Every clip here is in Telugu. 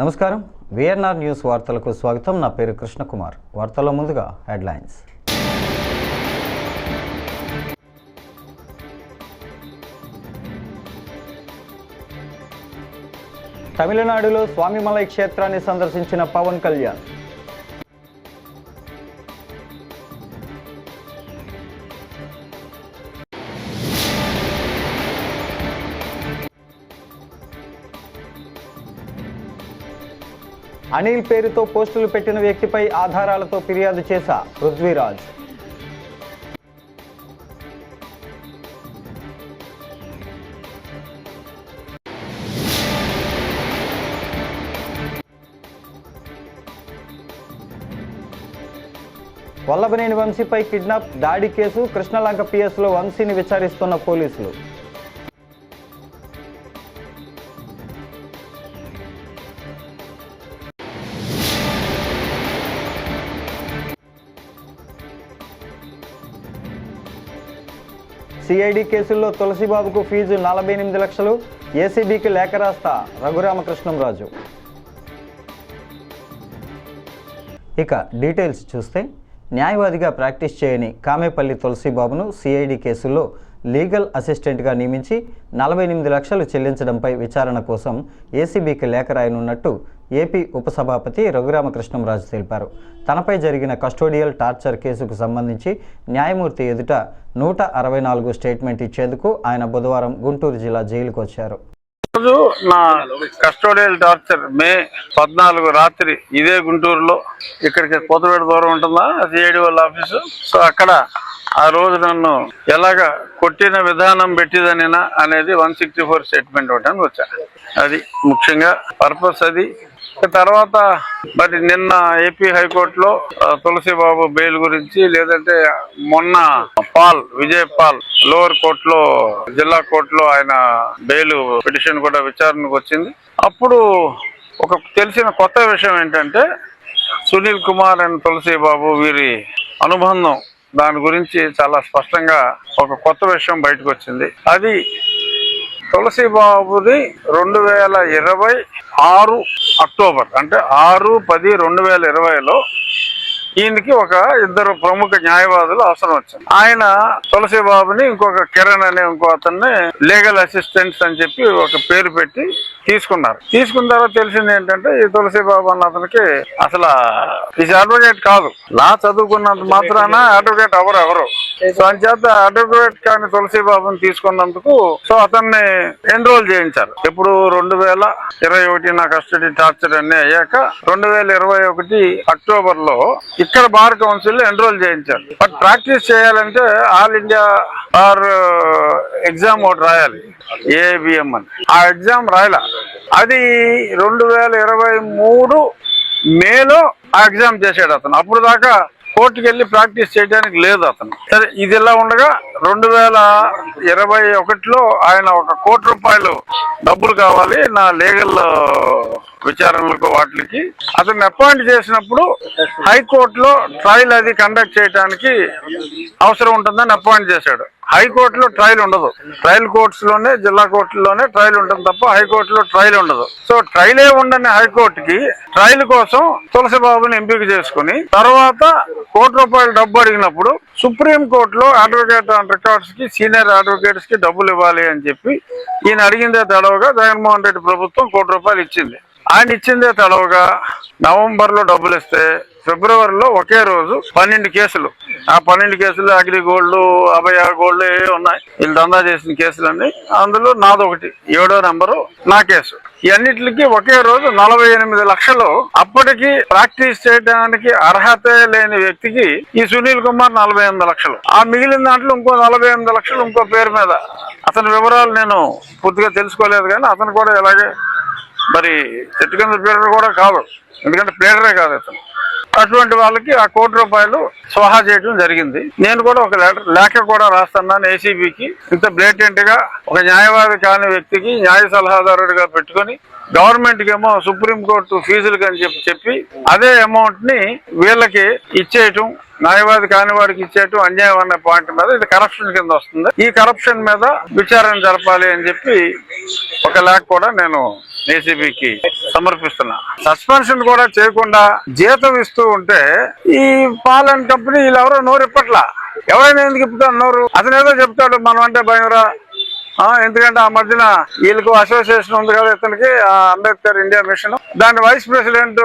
నమస్కారం. విఎన్ఆర్ న్యూస్ వార్తలకు స్వాగతం. నా పేరు కృష్ణకుమార్. వార్తల్లో ముందుగా హెడ్లైన్స్. తమిళనాడులో స్వామిమలై క్షేత్రాన్ని సందర్శించిన పవన్ కళ్యాణ్. అనిల్ పేరుతో పోస్టులు పెట్టిన వ్యక్తిపై ఆధారాలతో ఫిర్యాదు చేశా పృథ్వీరాజ్. వల్లభనేని వంశీపై కిడ్నాప్ దాడి కేసు కృష్ణలంక పిఎస్లో వంశీని విచారిస్తున్న పోలీసులు. సిఐడి కేసుల్లో తులసిబాబుకు ఫీజు నలభై ఎనిమిది లక్షలు. ఏసీబీకి లేఖ రాస్తా రఘురామకృష్ణంరాజు. ఇక డీటెయిల్స్ చూస్తే న్యాయవాదిగా ప్రాక్టీస్ చేయని కామేపల్లి తులసిబాబును సిఐడి కేసుల్లో లీగల్ అసిస్టెంట్గా నియమించి నలభై ఎనిమిది లక్షలు చెల్లించడంపై విచారణ కోసం ఏసీబీకి లేఖ రాయనున్నట్టు ఏపీ ఉపసభాపతి రఘురామకృష్ణంరాజు తెలిపారు. తనపై జరిగిన కస్టోడియల్ టార్చర్ కేసుకు సంబంధించి న్యాయమూర్తి ఎదుట నూట అరవై నాలుగు స్టేట్మెంట్ ఇచ్చేందుకు ఆయన బుధవారం గుంటూరు జిల్లా జైలుకు వచ్చారు. రోజు నా కస్టోడియల్ టార్చర్ మే పద్నాలుగు రాత్రి ఇదే గుంటూరులో. ఇక్కడికి కోతవేడు దూరం ఉంటుందా? సిఐడి వాళ్ళ ఆఫీసు? సో అక్కడ ఆ రోజు నన్ను ఎలాగ కొట్టిన విధానం పెట్టిదనినా అనేది వన్ సిక్స్టీ ఫోర్ స్టేట్మెంట్ ఇవ్వడానికి వచ్చా. అది ముఖ్యంగా పర్పస్ అది. తర్వాత మరి నిన్న ఏపీ హైకోర్టులో తులసిబాబు బెయిల్ గురించి లేదంటే మొన్న పాల్ విజయ్ పాల్ లోవర్ కోర్టులో జిల్లా కోర్టులో ఆయన బెయిల్ పిటిషన్ కూడా విచారణకు వచ్చింది. అప్పుడు ఒక తెలిసిన కొత్త విషయం ఏంటంటే సునీల్ కుమార్ అండ్ తులసిబాబు వీరి అనుబంధం దాని గురించి చాలా స్పష్టంగా ఒక కొత్త విషయం బయటకు వచ్చింది అది తులసి బాబుది రెండు వేల ఇరవై ఆరు అక్టోబర్ అంటే ఆరు పది రెండు వేల ఇరవైలో ఈయనకి ఒక ఇద్దరు ప్రముఖ న్యాయవాదులు అవసరం వచ్చింది. ఆయన తులసి బాబుని ఇంకొక కిరణ్ అనే ఇంకో అతన్ని లీగల్ అసిస్టెంట్స్ అని చెప్పి ఒక పేరు పెట్టి తీసుకున్నారు. తీసుకున్న తర్వాత తెలిసింది ఏంటంటే ఈ తులసి బాబు అన్న అతనికి అసలు ఈజ్ అడ్వకేట్ కాదు. లా చదువుకున్నంత మాత్రాన అడ్వకేట్ ఎవరు ఎవరు. సో చేత అడ్వకేట్ కాని తులసి బాబుని తీసుకున్నందుకు సో అతన్ని ఎన్రోల్ చేయించారు. ఇప్పుడు రెండు వేల ఇరవై ఒకటి నా కస్టడీ టార్చర్ అన్ని అయ్యాక రెండు వేల ఇరవై ఒకటి అక్టోబర్లో ఇక్కడ బార్ కౌన్సిల్ ఎన్రోల్ చేయించారు బట్ ప్రాక్టీస్ చేయాలంటే ఆల్ ఇండియా ఆర్ ఎగ్జామ్ ఒకటి రాయాలి. ఏబిఎం అని. ఆ ఎగ్జామ్ రాయలా. అది రెండు వేల ఇరవై మూడు మేలో ఆ ఎగ్జామ్ చేశాడు అతను. అప్పుడు దాకా కోర్టుకి వెళ్ళి ప్రాక్టీస్ చేయడానికి లేదు అతను. సరే ఇది ఇలా ఉండగా రెండు వేల ఇరవై ఒకటిలో ఆయన ఒక కోటి రూపాయలు డబ్బులు కావాలి నా లీగల్ విచారణలకు వాటికి. అతన్ని అపాయింట్ చేసినప్పుడు హైకోర్టులో ట్రయల్ అది కండక్ట్ చేయడానికి అవసరం ఉంటుందని అపాయింట్ చేశాడు. హైకోర్టులో ట్రయల్ ఉండదు. ట్రయల్ కోర్ట్స్లోనే జిల్లా కోర్టులోనే ట్రయల్ ఉంటుంది తప్ప హైకోర్టులో ట్రయల్ ఉండదు. సో ట్రయలే ఉండని హైకోర్టుకి ట్రయల్ కోసం తులసి బాబుని ఎంపిక చేసుకుని తర్వాత కోటి రూపాయలు డబ్బు అడిగినప్పుడు సుప్రీం కోర్టులో అడ్వకేట్ ఆన్ రికార్డ్స్కి సీనియర్ అడ్వకేట్స్కి డబ్బులు ఇవ్వాలి అని చెప్పి ఈయన అడిగిందే తడవగా జగన్మోహన్ రెడ్డి ప్రభుత్వం కోటి రూపాయలు ఇచ్చింది. ఆయన ఇచ్చిందే తడవగా నవంబర్లో డబ్బులు ఇస్తే ఫిబ్రవరిలో ఒకే రోజు పన్నెండు కేసులు. ఆ పన్నెండు కేసులు అగ్రి గోల్డ్ అభయ గోల్డ్ ఏ ఉన్నాయి? వీళ్ళు దందా చేసిన కేసులన్నీ. అందులో నాదొకటి ఏడో నెంబరు నా కేసు. ఇవన్నిటికి ఒకే రోజు నలభై ఎనిమిది లక్షలు. అప్పటికి ప్రాక్టీస్ చేయడానికి అర్హత లేని వ్యక్తికి ఈ సునీల్ కుమార్ నలభై ఎనిమిది లక్షలు. ఆ మిగిలిన దాంట్లో ఇంకో నలభై ఎనిమిది లక్షలు ఇంకో పేరు మీద. అతని వివరాలు నేను పూర్తిగా తెలుసుకోలేదు కానీ అతను కూడా ఇలాగే మరి చెట్టు కింద ప్లేడర్ కూడా కాదు. ఎందుకంటే ప్లేడరే కాదు అతను. అటువంటి వాళ్ళకి ఆ కోటి రూపాయలు స్వాహా చేయడం జరిగింది. నేను కూడా ఒక లెటర్ లేఖ కూడా రాస్తున్నాను ఏసీబీకి ఇంత బ్లేటెంట్గా ఒక న్యాయవాది కాని వ్యక్తికి న్యాయ సలహాదారుడిగా పెట్టుకొని గవర్నమెంట్కి ఏమో సుప్రీం కోర్టు ఫీజులు అని చెప్పి చెప్పి అదే అమౌంట్ని వీళ్ళకి ఇచ్చేయటం న్యాయవాది కాని వాడికి ఇచ్చేట్టు అన్యాయం అనే పాయింట్ మీద ఇది కరప్షన్ కింద వస్తుంది. ఈ కరప్షన్ మీద విచారణ జరపాలి అని చెప్పి ఒక లేఖ కూడా నేను ఏసీబీకి సమర్పిస్తున్నా. సస్పెన్షన్ కూడా చేయకుండా జీతం ఇస్తూ ఉంటే ఈ పాలన్ కంపెనీ వీళ్ళెవరో నోరు ఇప్పట్లా ఎవరైనా ఎందుకు ఇప్పుడు నోరు? అతను ఏదో చెప్తాడు మనం అంటే భయంరా. ఎందుకంటే ఆ మధ్యన వీళ్ళకు అసోసియేషన్ ఉంది కదా ఇతనికి అంబేద్కర్ ఇండియా మిషన్ దాని వైస్ ప్రెసిడెంట్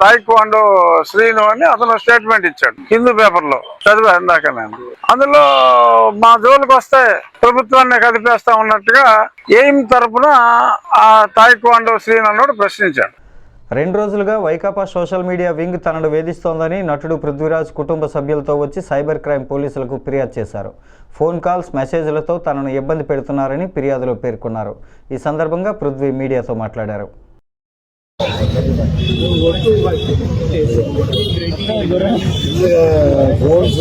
తాయిక్వాండో శ్రీను అని అతను స్టేట్మెంట్ ఇచ్చాడు హిందూ పేపర్లో. చదివా ఇందాక నేను. అందులో మా జోలికి వస్తే ప్రభుత్వాన్ని కదిపేస్తా ఉన్నట్టుగా ఎయిమ్ తరపున ఆ తాయిక్వాండో శ్రీను అన్నోడు ప్రశ్నించాడు. రెండు రోజులుగా వైకాపా సోషల్ మీడియా వింగ్ తనను వేధిస్తోందని నటుడు పృథ్వీరాజ్ కుటుంబ సభ్యులతో వచ్చి సైబర్ క్రైమ్ పోలీసులకు ఫిర్యాదు చేశారు. ఫోన్ కాల్స్ మెసేజ్లతో తనను ఇబ్బంది పెడుతున్నారని ఫిర్యాదులో పేర్కొన్నారు. ఈ సందర్భంగా పృథ్వీ మీడియాతో మాట్లాడారు. ఫోన్స్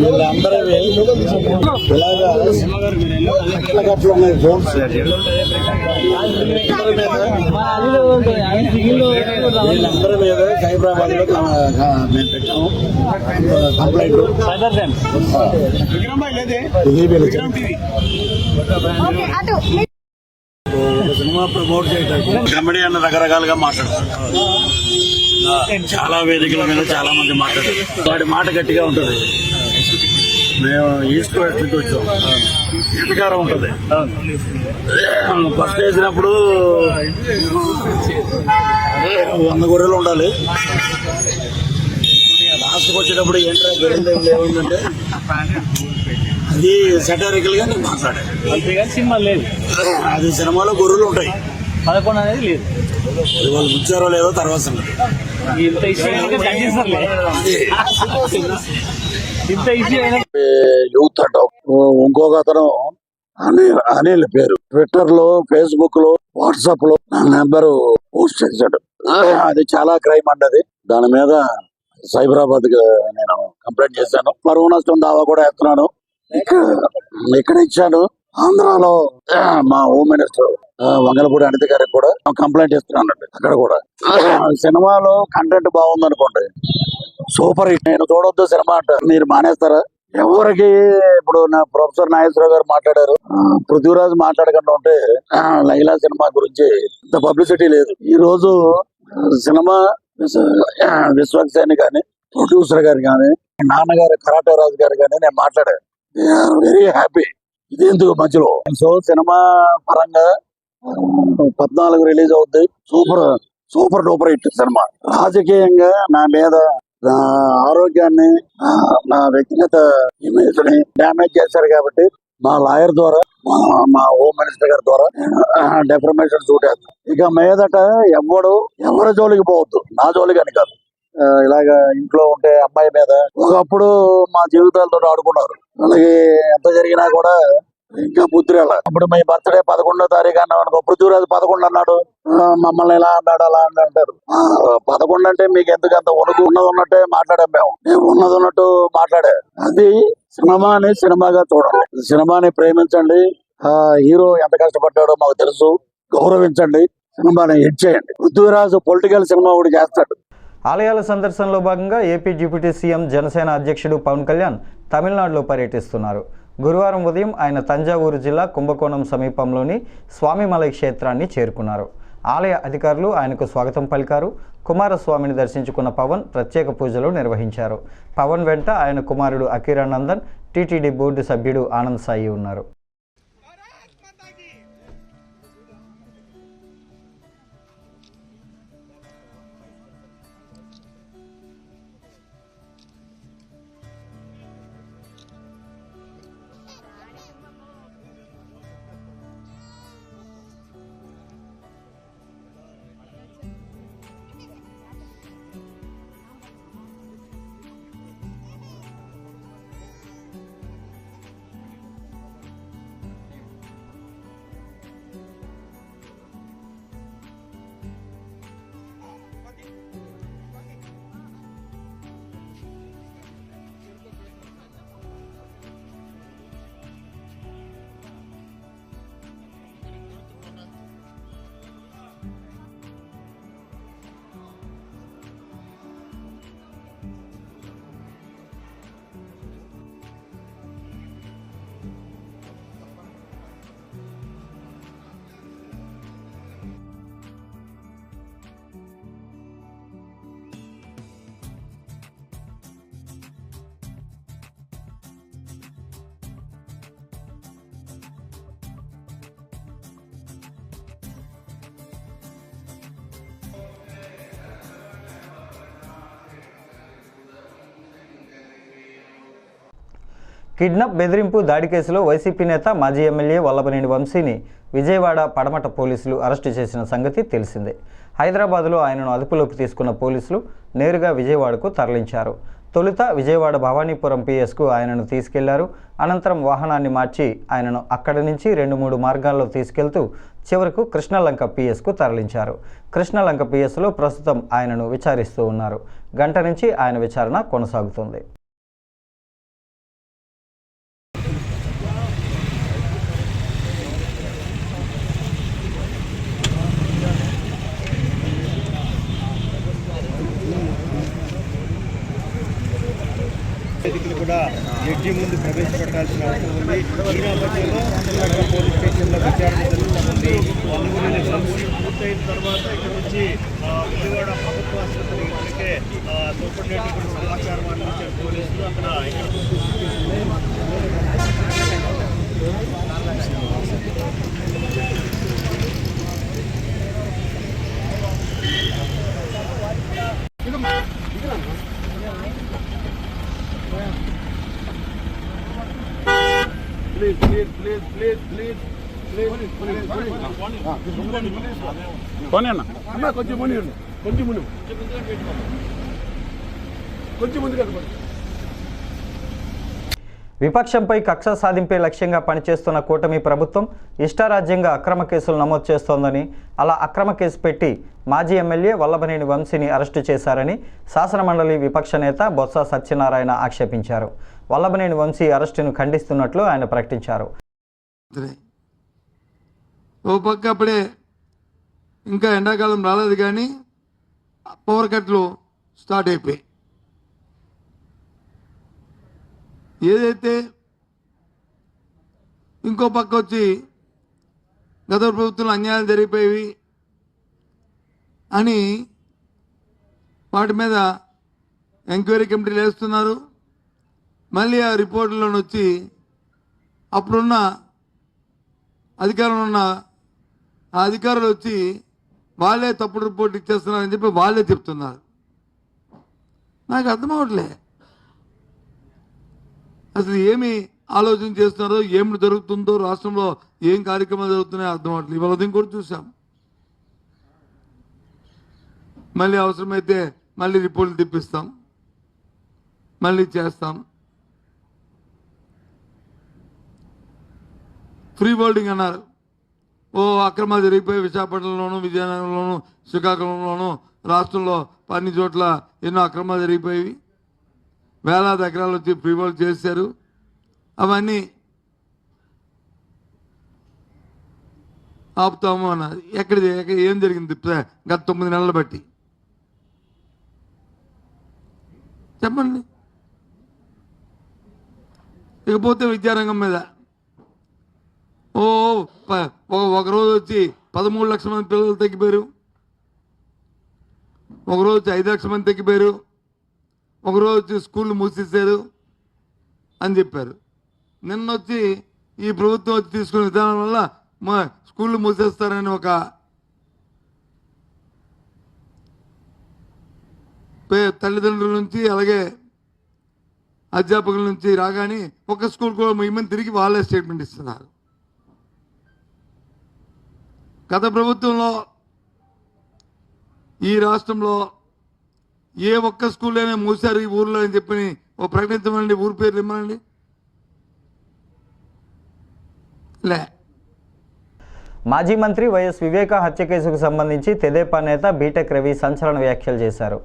వీళ్ళందరూ ఇలాగా గట్ల గట్ల ఉన్నాయి ఫోన్స్ వీళ్ళందరి మీద సైబరాబాద్లో మేము పెట్టాము కంప్లైంట్ ఇది సినిమా ప్రమోట్ చేయడానికి కమెడీ అన్న రకరకాలుగా మాట్లాడతారు. చాలా వేదికల మీద చాలా మంది మాట్లాడారు. వాడి మాట గట్టిగా ఉంటుంది. మేము ఈస్ట్ వెస్ట్ నుంచి వచ్చాం. ఇటుకారం ఉంటుంది. ఫస్ట్ వేసినప్పుడు వంద గొర్రెలు ఉండాలి. లాస్ట్కి వచ్చేటప్పుడు ఏంటంటే అది సెటారికల్గా నేను మాట్లాడాను అంతేగాని సినిమా లేదు. అది సినిమాలో గొర్రెలు ఉంటాయి. పదకొండు అనేది లేదు. అది వాళ్ళు ఉంచారో లేదో తర్వాత సంగతి. ఇంత ఇష్యూ అయినాక తగ్గిస్తారులే ఇంత ఇష్యూ అయినా యూత్ అంటాం ఇంకొక అతను అనిల్ అనిల్ పేరు. ట్విట్టర్లో ఫేస్బుక్లో వాట్సాప్లో నా నెంబర్ పోస్ట్ చేశాడు. అది చాలా క్రైమ్ అండి అది. దాని మీద సైబరాబాద్కి నేను కంప్లైంట్ చేశాను. పరువు నష్టం దావా కూడా ఎత్తున్నాను. ఇక్కడ ఇక్కడ ఇచ్చాను ఆంధ్రాలో మా హోమ్ మినిస్టర్ ఆ, వంగలపూడి అనిత గారికి కూడా కంప్లైంట్ ఇస్తున్నాను అక్కడ కూడా. సినిమాలో కంటెంట్ బాగుంది అనుకోండి సూపర్ హిట్. నేను చూడొద్దు సినిమా అంటారు మీరు మానేస్తారా? ఎవరికి ఇప్పుడు నా ప్రొఫెసర్ నాగేశ్వరరావు గారు మాట్లాడారు. పృథ్వీరాజ్ మాట్లాడకుండా ఉంటే లైలా సినిమా గురించి ఇంత పబ్లిసిటీ లేదు. ఈ రోజు సినిమా విశ్వ- ఆ, విశ్వక్సేని గాని ప్రొడ్యూసర్ గారు కానీ నాన్నగారు కరాటే రాజు గారు కానీ నేను మాట్లాడాను. వెరీ హ్యాపీ ఇది ఎందుకు మధ్యలో? సో సినిమా పరంగా పద్నాలుగు రిలీజ్ అవుద్ది. సూపర్ సూపర్ డూపర్ హిట్ సినిమా. రాజకీయంగా నా మీద నా ఆరోగ్యాన్ని నా- నా వ్యక్తిగత ఇమేజ్ని డామేజ్ చేశారు కాబట్టి మా లాయర్ ద్వారా మా- మా హోమ్ మినిస్టర్ గారి ద్వారా డెఫర్మేషన్ సూట్ ఇక మీదట ఎవడు ఎవరి జోలికి పోవద్దు. నా జోలికి అని కాదు. ఇలాగ ఇంట్లో ఉంటే అమ్మాయి మీద ఒకప్పుడు మా జీవితాలతో ఆడుకున్నారు. అలాగే ఎంత జరిగినా కూడా ఇంకా బుద్ధి అప్పుడు మీ బర్త్డే పదకొండో తారీఖు అన్నాం అనుకో పృథ్వీరాజు పదకొండు అన్నాడు. మమ్మల్ని ఇలా అన్నాడు అలా అని అంటారు. పదకొండు అంటే మీకు ఎందుకు అంత వణుకు? ఉన్నది ఉన్నట్టే మాట్లాడాం మేము. మేము ఉన్నది ఉన్నట్టు మాట్లాడే. అది సినిమాని సినిమాగా చూడండి సినిమాని ప్రేమించండి. ఆ హీరో ఎంత కష్టపడ్డాడో మాకు తెలుసు. గౌరవించండి. సినిమాని హిట్ చేయండి. పృథ్వీరాజు పొలిటికల్ సినిమా ఒకటి చేస్తాడు. ఆలయాల సందర్శనలో భాగంగా ఏపీ డిప్యూటీ సీఎం జనసేన అధ్యక్షుడు పవన్ కళ్యాణ్ తమిళనాడులో పర్యటిస్తున్నారు. గురువారం ఉదయం ఆయన తంజావూరు జిల్లా కుంభకోణం సమీపంలోని స్వామిమలై క్షేత్రాన్ని చేరుకున్నారు. ఆలయ అధికారులు ఆయనకు స్వాగతం పలికారు. కుమారస్వామిని దర్శించుకున్న పవన్ ప్రత్యేక పూజలు నిర్వహించారు. పవన్ వెంట ఆయన కుమారుడు అకీరానందన్ టీటీడీ బోర్డు సభ్యుడు ఆనంద్ సాయి ఉన్నారు. కిడ్నాప్ బెదిరింపు దాడి కేసులో వైసీపీ నేత మాజీ ఎమ్మెల్యే వల్లభనేని వంశీని విజయవాడ పడమట పోలీసులు అరెస్టు చేసిన సంగతి తెలిసిందే. హైదరాబాద్లో ఆయనను అదుపులోకి తీసుకున్న పోలీసులు నేరుగా విజయవాడకు తరలించారు. తొలుత విజయవాడ భవానీపురం పిఎస్కు ఆయనను తీసుకెళ్ళారు. అనంతరం వాహనాన్ని మార్చి ఆయనను అక్కడి నుంచి రెండు మూడు మార్గాల్లో తీసుకెళ్తూ చివరకు కృష్ణలంక పిఎస్కు తరలించారు. కృష్ణలంక పిఎస్లో ప్రస్తుతం ఆయనను విచారిస్తూ ఉన్నారు. గంట నుంచి ఆయన విచారణ కొనసాగుతుంది. ముందు ప్రవేశపెట్టాల్సిన అవసరం ఉంది. ఈ నేపథ్యంలో చిన్నగడ పోలీస్ స్టేషన్లో విచారణ జరుగుతుంది. వందగుని వంశీ పూర్తయిన తర్వాత ఇక్కడ నుంచి విజయవాడ ప్రభుత్వ ఆసుపత్రి ఇప్పటికే సూపరింటెండెంట్ సమాచారం అందించిన పోలీసులు అక్కడ ఇక్కడ అన్న. కొంచెం ముందు ఉండు. కొంచెం ముందు. కొంచెం ముందు విపక్షంపై కక్ష సాధింపే లక్ష్యంగా పనిచేస్తున్న కూటమి ప్రభుత్వం ఇష్టారాజ్యంగా అక్రమ కేసులు నమోదు చేస్తోందని అలా అక్రమ కేసు పెట్టి మాజీ ఎమ్మెల్యే వల్లభనేని వంశీని అరెస్టు చేశారని శాసనమండలి విపక్ష నేత బొత్స సత్యనారాయణ ఆక్షేపించారు. వల్లభనేని వంశీ అరెస్టును ఖండిస్తున్నట్లు ఆయన ప్రకటించారు. ఓ పక్క అప్పుడే ఇంకా ఎండాకాలం రాలేదు కానీ పవర్ కట్లు స్టార్ట్ అయిపోయాయి. ఏదైతే ఇంకో పక్క వచ్చి గత ప్రభుత్వంలో అన్యాయాలు జరిగిపోయేవి అని వాటి మీద ఎంక్వైరీ కమిటీలు వేస్తున్నారు. మళ్ళీ ఆ రిపోర్టులను వచ్చి అప్పుడున్న అధికారంలో ఉన్న ఆ అధికారులు వచ్చి వాళ్ళే తప్పుడు రిపోర్ట్ ఇచ్చేస్తున్నారని చెప్పి వాళ్ళే చెప్తున్నారు. నాకు అర్థం అవ్వట్లే. అసలు ఏమి ఆలోచన చేస్తున్నారో ఏమి జరుగుతుందో రాష్ట్రంలో ఏం కార్యక్రమాలు జరుగుతున్నాయో అర్థం అవ్వట్లేదు ఇవాళ ఉదయం కూడా చూసాం మళ్ళీ అవసరమైతే మళ్ళీ రిపోర్ట్లు తెప్పిస్తాం. మళ్ళీ చేస్తాం. ఫ్రీ బోల్డింగ్ అన్నారు. ఓ అక్రమాలు జరిగిపోయి విశాఖపట్నంలోను విజయనగరంలోను శ్రీకాకుళంలోను రాష్ట్రంలో అన్ని చోట్ల ఎన్నో అక్రమాలు జరిగిపోయి వేలాది ఎకరాలు వచ్చి ఫ్రీ బోల్డ్ చేశారు. అవన్నీ ఆపుతాము అన్నారు. ఎక్కడిది ఎక్కడ ఏం జరిగింది గత తొమ్మిది నెలలు బట్టి? చెప్పండి. ఇకపోతే విద్యారంగం మీద ఓ ప- ఒక- ఒక రోజు వచ్చి పదమూడు లక్షల మంది పిల్లలు తగ్గిపోయారు. ఒక రోజు వచ్చి ఐదు లక్షల మంది తగ్గిపోయారు. ఒక రోజు వచ్చి స్కూళ్ళు మూసేసారు అని చెప్పారు. నిన్న వచ్చి ఈ ప్రభుత్వం వచ్చి తీసుకున్న విధానం వల్ల మా స్కూళ్ళు మూసేస్తారని ఒక పే- తల్లిదండ్రుల నుంచి అలాగే అధ్యాపకుల నుంచి రాగానే ఒక స్కూల్ కూడా ముయ్యమని తిరిగి వాళ్ళే స్టేట్మెంట్ ఇస్తున్నారు. గత ప్రభుత్వంలో ఈ రాష్ట్రంలో ఏ ఒక్క స్కూల్లోనే మూసారు ఈ ఊర్లో అని చెప్పి ఓ ప్రకటించమనండి ఊరి పేర్లు ఇమ్మనండి? లే. మాజీ మంత్రి వైఎస్ వివేక హత్య కేసుకు సంబంధించి తెదేపా నేత బీటెక్ రవి సంచలన వ్యాఖ్యలు చేశారు.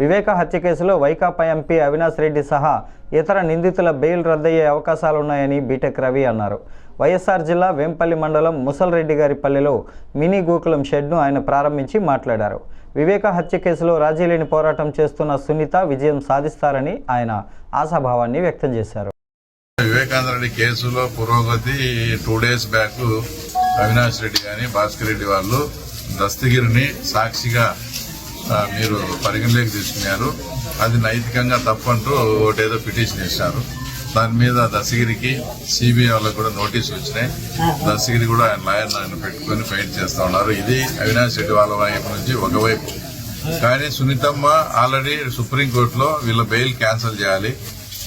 వివేక హత్య కేసులో వైకాపా ఎంపీ అవినాష్ రెడ్డి సహా ఇతర నిందితుల బెయిల్ రద్దయ్యే అవకాశాలున్నాయని బీటెక్ రవి అన్నారు. వైఎస్ఆర్ జిల్లా వేంపల్లి మండలం ముసల్రెడ్డి గారి పల్లెలో మినీ గోకులం షెడ్ను ఆయన ప్రారంభించి మాట్లాడారు. వివేక హత్య కేసులో రాజీ లేని పోరాటం చేస్తున్న సునీత విజయం సాధిస్తారని ఆయన ఆశాభావాన్ని వ్యక్తం చేశారు. వివేకానందరెడ్డి కేసులో పురోగతి two days back Avinash Reddy గాని భాస్కర్ రెడ్డి వాళ్ళు దస్తగిరిని సాక్షిగా మీరు పరిగణలోకి తీసుకున్నారు. అది నైతికంగా తప్పంటూ ఒకటేదో పిటిషన్ ఇచ్చారు దాని మీద దస్తగిరికి సిబిఐ వాళ్ళకు కూడా నోటీసులు వచ్చినాయి. దస్తగిరి కూడా ఆయన లాయర్ ఆయన పెట్టుకొని ఫైట్ చేస్తా ఉన్నారు. ఇది అవినాష్ రెడ్డి వాళ్ళ వైపు నుంచి ఒకవైపు. కానీ సునీతమ్మ ఆల్రెడీ సుప్రీంకోర్టులో వీళ్ళ బెయిల్ క్యాన్సిల్ చేయాలి.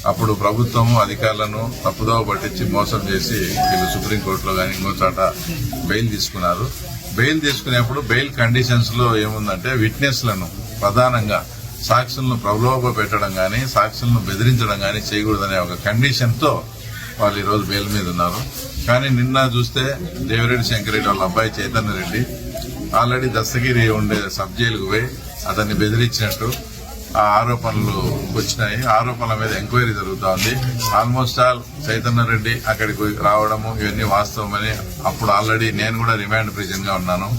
అప్పుడు ప్రభుత్వము అధికారులను తప్పుదోవ పట్టించి మోసం చేసి వీళ్ళు సుప్రీంకోర్టులో కానీ ఇంకో చోట బెయిల్ తీసుకున్నారు. బెయిల్ తీసుకునేప్పుడు బెయిల్ కండిషన్స్లో ఏముందంటే విట్నెస్లను ప్రధానంగా సాక్షులను ప్రలోభ పెట్టడం కానీ సాక్షులను బెదిరించడం కానీ చేయకూడదనే ఒక కండిషన్తో వాళ్ళు ఈరోజు బెయిల్ మీద ఉన్నారు. కానీ నిన్న చూస్తే దేవిరెడ్డి శంకరెడ్డి వాళ్ళ అబ్బాయి చైతన్య రెడ్డి ఆల్రెడీ దస్తగిరి ఉండే సబ్ జైలుకు పోయి అతన్ని బెదిరించినట్టు ఆ ఆరోపణలు వచ్చినాయి. ఆరోపణల మీద ఎంక్వైరీ జరుగుతూ ఉంది ఆల్మోస్ట్ ఆల్ చైతన్య రెడ్డి అక్కడికి రావడము ఇవన్నీ వాస్తవమని అప్పుడు ఆల్రెడీ నేను కూడా రిమాండ్ ప్రిజన్గా ఉన్నాను.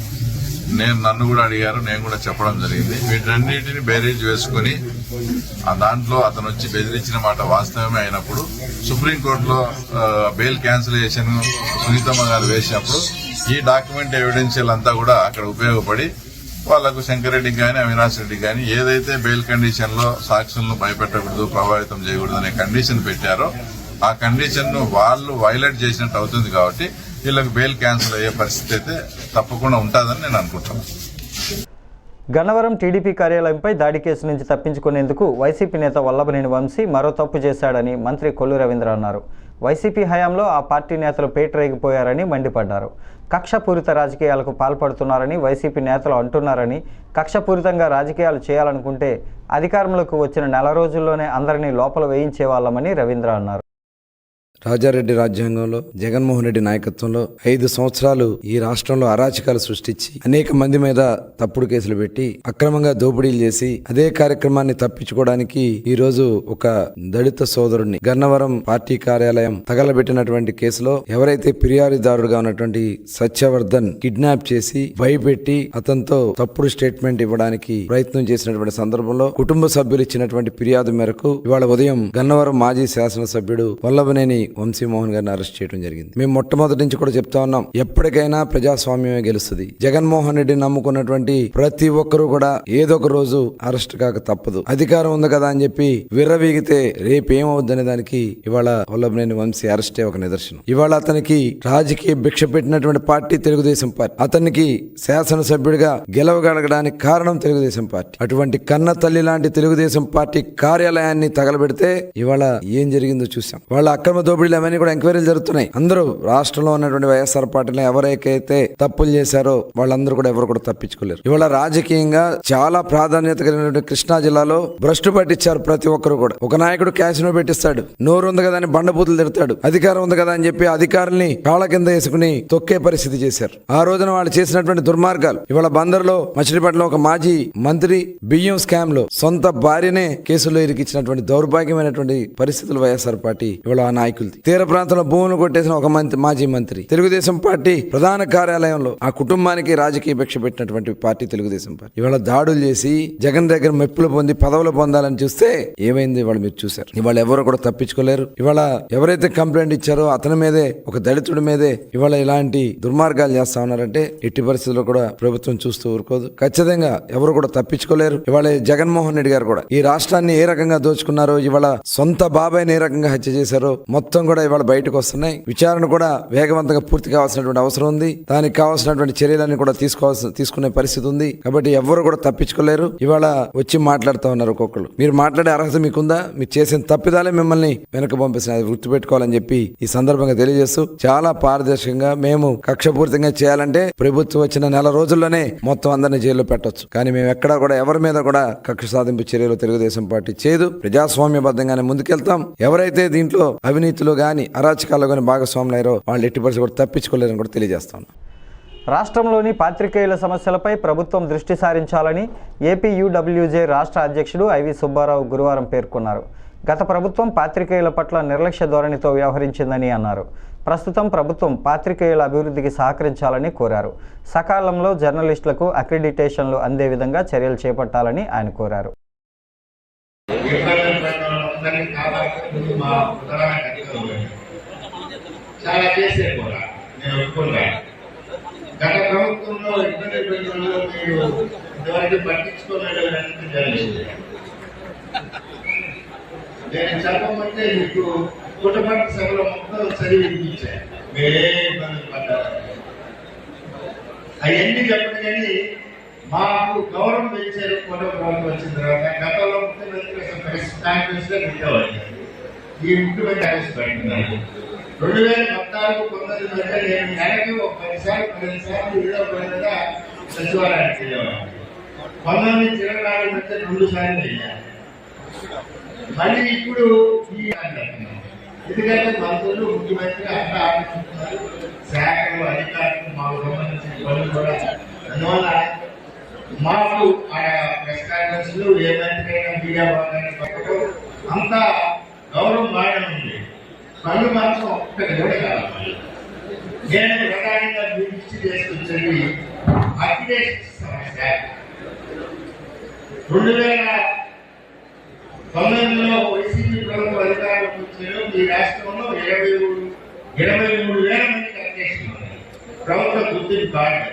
నేను నన్ను కూడా అడిగారు నేను కూడా చెప్పడం జరిగింది. వీటన్నిటిని బేరేజ్ వేసుకుని ఆ దాంట్లో అతను వచ్చి బెదిరించిన మాట వాస్తవమే అయినప్పుడు సుప్రీంకోర్టులో బెయిల్ క్యాన్సిలేషన్ సునీతమ్మ గారు వేసినప్పుడు ఈ డాక్యుమెంట్ ఎవిడెన్షియల్ అంతా కూడా అక్కడ ఉపయోగపడి వాళ్ళకు శంకరెడ్డికి కానీ అవినాష్ రెడ్డికి కానీ ఏదైతే బెయిల్ కండిషన్లో సాక్షులను భయపెట్టకూడదు ప్రభావితం చేయకూడదు అనే కండిషన్ పెట్టారో ఆ కండిషన్ను వాళ్ళు వైలేట్ చేసినట్టు అవుతుంది కాబట్టి వీళ్ళకి బెయిల్ క్యాన్సిల్ అయ్యే పరిస్థితి అయితే తప్పకుండా ఉంటుందని నేను అనుకుంటున్నాను. గన్నవరం టీడీపీ కార్యాలయంపై దాడి కేసు నుంచి తప్పించుకునేందుకు వైసీపీ నేత వల్లభనేని వంశీ మరో తప్పు చేశాడని మంత్రి కొల్లు రవీంద్ర అన్నారు. వైసీపీ హయాంలో ఆ పార్టీ నేతలు పేటరేగిపోయారని మండిపడ్డారు. కక్షపూరిత రాజకీయాలకు పాల్పడుతున్నారని వైసీపీ నేతలు అంటున్నారని కక్షపూరితంగా రాజకీయాలు చేయాలనుకుంటే అధికారంలోకి వచ్చిన నెల రోజుల్లోనే అందరినీ లోపల వేయించేవాళ్ళమని రవీంద్ర అన్నారు. రాజారెడ్డి రాజ్యాంగంలో జగన్మోహన్ రెడ్డి నాయకత్వంలో ఐదు సంవత్సరాలు ఈ రాష్ట్రంలో అరాచకాలు సృష్టించి అనేక మంది మీద తప్పుడు కేసులు పెట్టి అక్రమంగా దోపిడీలు చేసి అదే కార్యక్రమాన్ని తప్పించుకోవడానికి ఈ రోజు ఒక దళిత సోదరుడిని గన్నవరం పార్టీ కార్యాలయం తగలబెట్టినటువంటి కేసులో ఎవరైతే ఫిర్యాదుదారుడుగా ఉన్నటువంటి సత్యవర్ధన్ కిడ్నాప్ చేసి భయపెట్టి అతనితో తప్పుడు స్టేట్మెంట్ ఇవ్వడానికి ప్రయత్నం చేసినటువంటి సందర్భంలో కుటుంబ సభ్యులు ఇచ్చినటువంటి ఫిర్యాదు మేరకు ఇవాళ ఉదయం గన్నవరం మాజీ శాసనసభ్యుడు వల్లభనేని వంశీమోహన్ గారిని అరెస్ట్ చేయడం జరిగింది. మేము మొట్టమొదటి నుంచి కూడా చెప్తా ఉన్నాం ఎప్పటికైనా ప్రజాస్వామ్యమే గెలుస్తుంది. జగన్మోహన్ రెడ్డిని నమ్ముకున్నటువంటి ప్రతి ఒక్కరూ కూడా ఏదో ఒక రోజు అరెస్ట్ కాక తప్పదు. అధికారం ఉంది కదా అని చెప్పి విర్రవీగితే రేపేమవుద్దనే దానికి ఇవాళ వల్లభనేని వంశీ అరెస్టే ఒక నిదర్శనం. ఇవాళ అతనికి రాజకీయ భిక్ష పెట్టినటువంటి పార్టీ తెలుగుదేశం పార్టీ. అతనికి శాసనసభ్యుడిగా గెలవగలగడానికి కారణం తెలుగుదేశం పార్టీ. అటువంటి కన్న తల్లి లాంటి తెలుగుదేశం పార్టీ కార్యాలయాన్ని తగలబెడితే ఇవాళ ఏం జరిగిందో చూసాం వాళ్ళ అక్రమ దోపిడీలు అవన్నీ కూడా ఎంక్వైరీలు జరుగుతున్నాయి. అందరూ రాష్ట్రంలో ఉన్నటువంటి వైఎస్ఆర్ పార్టీలో ఎవరైతే తప్పులు చేశారో వాళ్ళందరూ కూడా ఎవరు కూడా తప్పించుకోలేరు. ఇవాళ రాజకీయంగా చాలా ప్రాధాన్యత కలిగినటువంటి కృష్ణా జిల్లాలో భ్రష్టు పట్టించారు ప్రతి ఒక్కరు కూడా. ఒక నాయకుడు క్యాసినో పెట్టిస్తాడు. నోరు ఉంది కదా అని బండబూతులు తిడతాడు. అధికారం ఉంది కదా అని చెప్పి అధికారుల్ని కాళ్ళ కింద వేసుకుని తొక్కే పరిస్థితి చేశారు. ఆ రోజున వాళ్ళు చేసినటువంటి దుర్మార్గాలు. ఇవాళ బందర్లో మచిలీపట్నంలో ఒక మాజీ మంత్రి బియ్యం స్కామ్లో సొంత భార్యనే కేసులో ఇరికిచ్చినటువంటి దౌర్భాగ్యమైనటువంటి పరిస్థితులు వైఎస్ఆర్ పార్టీ ఇవాళ ఆ నాయకులది తీర ప్రాంతంలో భూములు కొట్టేసిన ఒక మంత్రి మాజీ మంత్రి. తెలుగుదేశం పార్టీ ప్రధాన కార్యాలయంలో ఆ కుటుంబానికి రాజకీయ భిక్ష పెట్టినటువంటి పార్టీ తెలుగుదేశం పార్టీ. ఇవాళ దాడులు చేసి జగన్ దగ్గర మెప్పులు పొంది పదవులు పొందాలని చూస్తే ఏమైంది ఇవాళ మీరు చూశారు. ఇవాళ ఎవరు కూడా తప్పించుకోలేరు. ఇవాళ ఎవరైతే కంప్లైంట్ ఇచ్చారో అతని మీదే ఒక దళితుడి మీదే ఇవాళ ఇలాంటి దుర్మార్గాలు చేస్తా ఉన్నారంటే ఎట్టి పరిస్థితుల్లో కూడా ప్రభుత్వం చూస్తూ ఊరుకోదు. ఖచ్చితంగా ఎవరు కూడా తప్పించుకోలేరు. ఇవాళ జగన్మోహన్ రెడ్డి గారు కూడా ఈ రాష్ట్రాన్ని ఏ రకంగా దోచుకున్నారో ఇవాళ సొంత బాబాయ్ని ఏ రకంగా హత్య చేశారో మొత్తం మొత్తం కూడా ఇవాళ బయటకు వస్తున్నాయి. విచారణ కూడా వేగవంతంగా పూర్తి కావాల్సినటువంటి అవసరం ఉంది. దానికి కావాల్సినటువంటి చర్యలన్నీ కూడా తీసుకోవాల్సిన తీసుకునే పరిస్థితి ఉంది. కాబట్టి ఎవరు కూడా తప్పించుకోలేరు. ఇవాళ వచ్చి మాట్లాడుతూ ఉన్నారు ఒక్కొక్కరు. మీరు మాట్లాడే అర్హత మీకుందా? మీరు చేసిన తప్పిదాలే మిమ్మల్ని వెనక పంపిస్తున్న అది గుర్తుపెట్టుకోవాలని చెప్పి ఈ సందర్భంగా తెలియజేస్తూ చాలా పారదర్శకంగా మేము కక్షపూరితంగా చేయాలంటే ప్రభుత్వం వచ్చిన నెల రోజుల్లోనే మొత్తం అందరినీ జైల్లో పెట్టొచ్చు. కానీ మేము ఎక్కడా కూడా ఎవరి మీద కూడా కక్ష సాధింపు చర్యలు తెలుగుదేశం పార్టీ చేయదు. ప్రజాస్వామ్యబద్ధంగానే ముందుకెళ్తాం. ఎవరైతే దీంట్లో అవినీతి అవినీతిలో గాని అరాచకాల్లో గాని భాగస్వాములు అయ్యారో వాళ్ళు ఎట్టి పరిస్థితి కూడా తప్పించుకోలేరని కూడా తెలియజేస్తాను రాష్ట్రంలోని పాత్రికేయుల సమస్యలపై ప్రభుత్వం దృష్టి సారించాలని ఏపీయూడబ్ల్యూజే రాష్ట్ర అధ్యక్షుడు ఐవి సుబ్బారావు గురువారం పేర్కొన్నారు. గత ప్రభుత్వం పాత్రికేయుల పట్ల నిర్లక్ష్య ధోరణితో వ్యవహరించిందని అన్నారు. ప్రస్తుతం ప్రభుత్వం పాత్రికేయుల అభివృద్ధికి సహకరించాలని కోరారు. సకాలంలో జర్నలిస్టులకు అక్రిడిటేషన్లు అందే విధంగా చర్యలు చేపట్టాలని ఆయన కోరారు. చాలా చేశారు కూడా. నేను ఒప్పుకున్నా గత ప్రభుత్వంలో ఇబ్బంది పెట్టడంలో మీరు ఇంతవరకు పట్టించుకోలేదని జరిగింది. నేను చెప్పమంటే మీకు కుటుంబ సభలో మొత్తం చదివి వినిపించాను మీరే ఇబ్బంది పడ్డారు. అవన్నీ చెప్పండి కానీ మాకు గౌరవం పెంచారు కుటుంబ ప్రభుత్వం వచ్చిన తర్వాత గతంలో ముఖ్యమంత్రి అసలు ప్రెస్ కాన్ఫరెన్స్లో పెట్టేవాళ్ళు. ఈ ముఖ్యమైన రెండు వేల పద్నాలుగు పంతొమ్మిది మధ్య నేను నెలకి ఒక పది సార్లు పదిహేను సార్లు ఏదో ఒక సచివాలయానికి వెళ్ళేవాడు పంతొమ్మిది ఇరవై నాలుగు మధ్య రెండు సార్లు వెళ్ళాను. మళ్ళీ ఇప్పుడు ఈ ఎందుకంటే మంత్రులు ముఖ్యమంత్రి అంతా ఆలోచిస్తున్నారు. శాఖలు అధికారులు మాకు సంబంధించిన పనులు కూడా అందువల్ల మాకు ఆ ప్రెస్ కాన్ఫరెన్స్లో ఏ మంత్రికైనా మీడియా వాళ్ళని పక్కకు అంత గౌరవం బాగానే ఉంది. కళ్ళు మనసు ఒక్క కూడా కావాలి. నేను ప్రధానంగా మీ దృష్టి చేసుకొచ్చేది సమస్య రెండు వేల తొమ్మిదిలో వైసీపీ ప్రభుత్వ అధికారంలోకి వచ్చిన ఈ రాష్ట్రంలో ఇరవై మూడు ఇరవై మూడు వేల మందికి అధ్యక్షులు ప్రభుత్వ గుర్తింపు కార్డు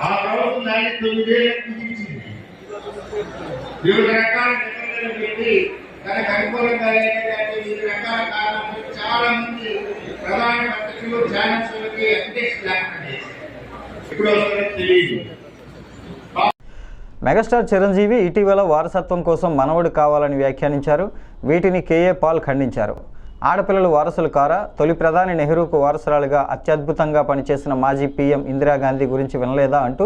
ఆ ప్రభుత్వం దాన్ని తొమ్మిది కుదించింది వివిధ రకాల నిబంధనలు పెట్టి దానికి అనుకూలంగా లేనటువంటి వివిధ రకాల కారణాలు చాలా మంది ప్రధాన పత్రికలు ఛానల్స్లకి అధ్యక్షులు లేకుండా ఇప్పుడు తెలియదు. మెగాస్టార్ చిరంజీవి ఇటీవల వారసత్వం కోసం మనవడు కావాలని వ్యాఖ్యానించారు. వీటిని కేఏ పాల్ ఖండించారు. ఆడపిల్లలు వారసులు కారా? తొలి ప్రధాని నెహ్రూకు వారసురాలుగా అత్యద్భుతంగా పనిచేసిన మాజీ పీఎం ఇందిరాగాంధీ గురించి వినలేదా అంటూ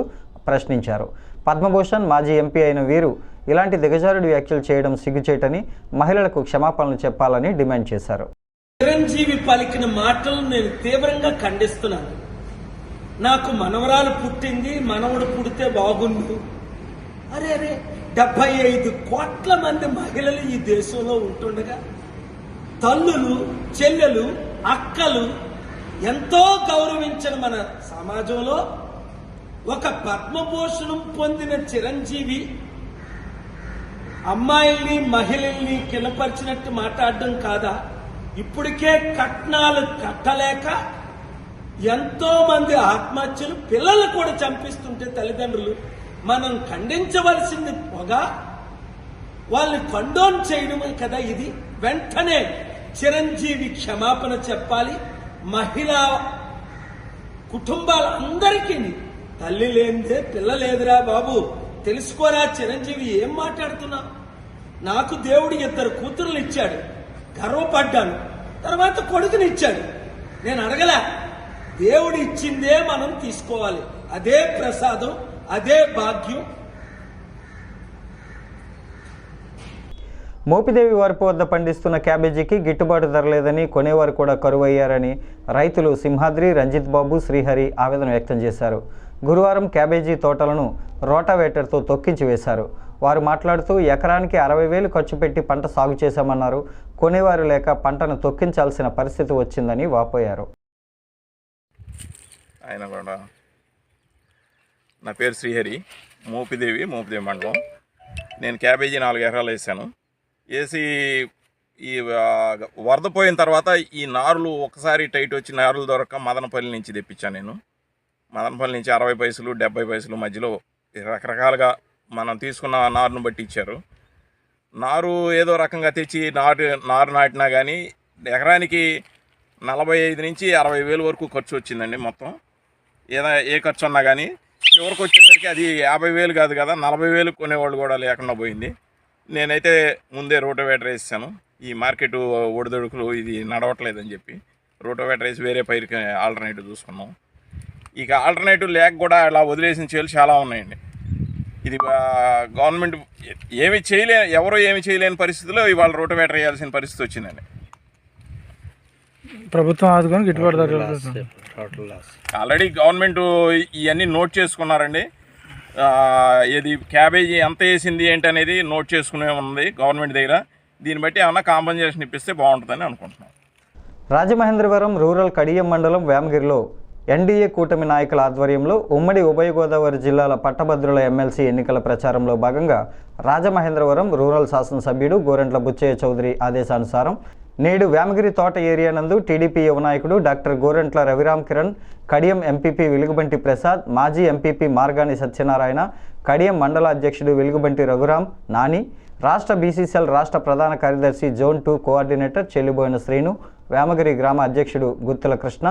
ప్రశ్నించారు. పద్మభూషణ్ మాజీ ఎంపీ అయిన వీరు ఇలాంటి దిగజారుడు వ్యాఖ్యలు చేయడం సిగ్గుచేటని మహిళలకు క్షమాపణలు చెప్పాలని డిమాండ్ చేశారు. చిరంజీవి పలికిన మాటలు నేను తీవ్రంగా ఖండిస్తున్నాను. నాకు మనవరాలు పుట్టింది మనవడు పుడితే బాగుండు. అరే అరే డెబ్బై ఐదు కోట్ల మంది మహిళలు ఈ దేశంలో ఉంటుండగా తల్లులు చెల్లెలు అక్కలు ఎంతో గౌరవించిన మన సమాజంలో ఒక పద్మభూషణం పొందిన చిరంజీవి అమ్మాయిల్ని మహిళల్ని కినపరిచినట్టు మాట్లాడడం కాదా? ఇప్పటికే కట్నాలు కట్టలేక ఎంతో మంది ఆత్మహత్యలు పిల్లలు కూడా చంపిస్తుంటే తల్లిదండ్రులు మనం ఖండించవలసింది పొగా వాళ్ళని కండోన్ చేయడమే కదా ఇది. వెంటనే చిరంజీవి క్షమాపణ చెప్పాలి. మహిళా కుటుంబాలందరికీ తల్లి లేనిదే పిల్ల లేదురా బాబు. తెలుసుకోరా చిరంజీవి ఏం మాట్లాడుతున్నా? నాకు దేవుడు ఇద్దరు కూతుర్లు ఇచ్చాడు. గర్వపడ్డాను. తర్వాత కొడుకుని ఇచ్చాడు. నేను అడగలే దేవుడు ఇచ్చిందే మనం తీసుకోవాలి. అదే ప్రసాదం అదే భాగ్యం. మోపిదేవి వారిపు వద్ద పండిస్తున్న క్యాబేజీకి గిట్టుబాటు ధర లేదని కొనేవారు కూడా కరువయ్యారని రైతులు సింహాద్రి రంజిత్ బాబు శ్రీహరి ఆవేదన వ్యక్తం చేశారు. గురువారం క్యాబేజీ తోటలను రోటావేటర్తో తొక్కించి వేశారు. వారు మాట్లాడుతూ ఎకరానికి అరవై వేలు ఖర్చు పెట్టి పంట సాగు చేశామన్నారు. కొనేవారు లేక పంటను తొక్కించాల్సిన పరిస్థితి వచ్చిందని వాపోయారు. ఆయన కూడా నా పేరు శ్రీహరి. మోపిదేవి మోపిదేవి మండలం. నేను క్యాబేజీ నాలుగు ఎకరాలు వేసాను వేసి ఈ వరద పోయిన తర్వాత ఈ నారులు ఒకసారి టైట్ వచ్చి నారులు దొరక మదనపల్లి నుంచి తెప్పించాను నేను. మదనపల్లి నుంచి అరవై పైసలు డెబ్బై పైసలు మధ్యలో రకరకాలుగా మనం తీసుకున్న నారును బట్టి ఇచ్చారు. నారు ఏదో రకంగా తెచ్చి నాటు నారు నాటినా కానీ ఎకరానికి నలభై ఐదు నుంచి అరవై వేలు వరకు ఖర్చు వచ్చిందండి మొత్తం. ఏదో ఏ ఖర్చు ఉన్నా కానీ చివరికి వచ్చేసరికి అది యాభై వేలు కాదు కదా నలభై వేలు కొనేవాళ్ళు కూడా లేకుండా పోయింది. నేనైతే ముందే రోటోవేటర్ వేసాను ఈ మార్కెట్ ఒడిదొడుకులు ఇది నడవట్లేదని చెప్పి రోటోవేటర్ వేసి వేరే పైరుకి ఆల్టర్నేటివ్ చూసుకున్నాం. ఇక ఆల్టర్నేటివ్ లేక కూడా అలా వదిలేసిన చేలు చాలా ఉన్నాయండి. ఇది గవర్నమెంట్ ఏమి చేయలే ఎవరు ఏమి చేయలేని పరిస్థితిలో ఇవాళ రోటోవేటర్ వేయాల్సిన పరిస్థితి వచ్చిందండి. ప్రభుత్వం ఆదుకొని గిట్టుబాటు ఆల్రెడీ గవర్నమెంట్ ఇవన్నీ నోట్ చేసుకున్నారండి. ఇది క్యాబేజీ ఎంత వేసింది ఏంటి అనేది నోట్ చేసుకునే ఉంది గవర్నమెంట్ దగ్గర. దీన్ని బట్టి ఏమన్నా కాంపన్సేషన్ ఇప్పిస్తే బాగుంటుందని అనుకుంటున్నాం. రాజమహేంద్రవరం రూరల్ కడియం మండలం వేమగిరిలో ఎన్డీఏ కూటమి నాయకుల ఆధ్వర్యంలో ఉమ్మడి ఉభయ గోదావరి జిల్లాల పట్టభద్రుల ఎమ్మెల్సీ ఎన్నికల ప్రచారంలో భాగంగా రాజమహేంద్రవరం రూరల్ శాసనసభ్యుడు గోరెంట్ల బుచ్చయ్య చౌదరి ఆదేశానుసారం నేడు వేమగిరి తోట ఏరియా నందు టీడీపీ యువనాయకుడు డాక్టర్ గోరెంట్ల రవిరామ్ కిరణ్ కడియం ఎంపీపీ వెలుగుబంటి ప్రసాద్ మాజీ ఎంపీపీ మార్గాని సత్యనారాయణ కడియం మండల అధ్యక్షుడు వెలుగుబంటి రఘురాం నాని రాష్ట్ర బీసీసీఎల్ రాష్ట్ర ప్రధాన కార్యదర్శి zone two coordinator Chelliboina Srinu Vemagiri గ్రామ అధ్యక్షుడు గుత్తుల కృష్ణ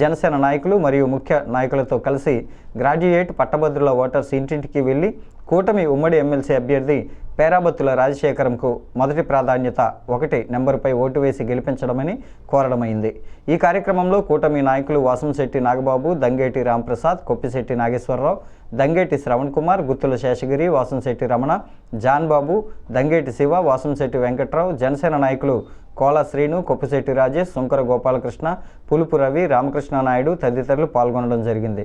జనసేన నాయకులు మరియు ముఖ్య నాయకులతో కలిసి గ్రాడ్యుయేట్ పట్టభద్రుల ఓటర్స్ ఇంటింటికి వెళ్ళి కూటమి ఉమ్మడి ఎమ్మెల్సీ అభ్యర్థి పేరాబత్తుల రాజశేఖరంకు మొదటి ప్రాధాన్యత ఒకటి నెంబరుపై ఓటు వేసి గెలిపించడమని కోరడమైంది. ఈ కార్యక్రమంలో కూటమి నాయకులు వాసంశెట్టి నాగబాబు దంగేటి రాంప్రసాద్ కొప్పిశెట్టి నాగేశ్వరరావు దంగేటి శ్రవణ్ కుమార్ గుత్తుల శేషగిరి వాసంశెట్టి రమణ జాన్ బాబు దంగేటి శివ వాసంశెట్టి వెంకట్రావు జనసేన నాయకులు కోల శ్రీను కొప్పశెట్టి రాజేష్ శంకర గోపాలకృష్ణ పులుపు రవి రామకృష్ణ నాయుడు తదితరులు పాల్గొనడం జరిగింది.